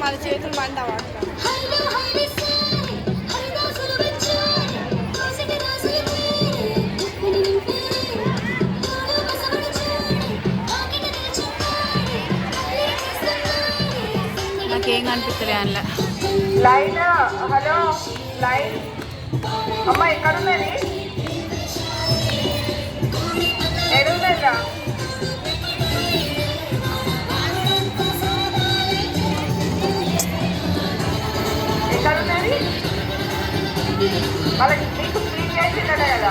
వాళ్ళ చేతులు వాడతాం నాకేం కనిపిస్తలే అందులో. Line hello line. అమ్మ ఎక్కడున్నది? వాళ్ళకి మీకు క్లీన్ చేసిందట కదా.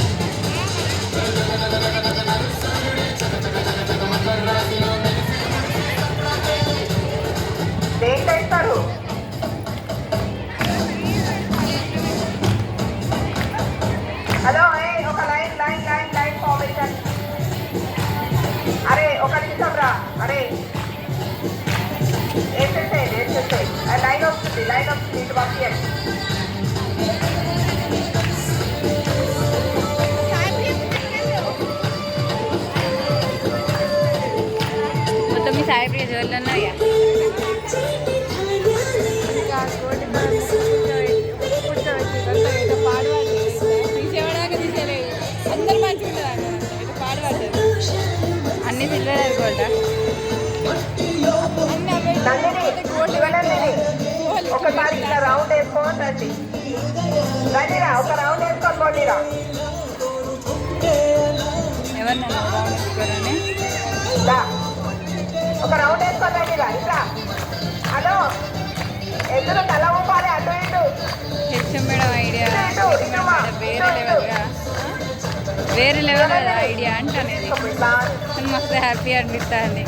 अरे. एकच आहे एकच लाईन ऑफ होती लाईन ऑफ सीट बाकी आहे. साहेब रिझवलं नाही ఒకసారి ఇట్లా రౌండ్ వేసుకోని రండి రండిరా ఒక రౌండ్ వేసుకొని దా. ఒక రౌండ్ వేసుకొని రండిరా ఇట్లా హలో ఎదురు తల ఊపాలి అటు ఇటు మేడం ఐడియా వేరే లెవెల్ ఐడియా అంటే మస్తు హ్యాపీ అనిపిస్తుంది.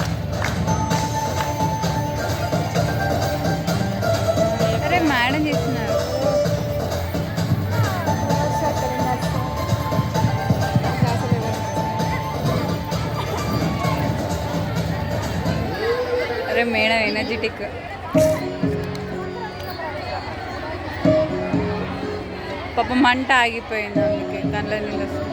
అరే మేడం చేస్తున్నారు. అరే మేడం ఎనర్జెటిక్ పాపం మంట ఆగిపోయింది అందుకే దాంట్లో నీళ్ళు వస్తుంది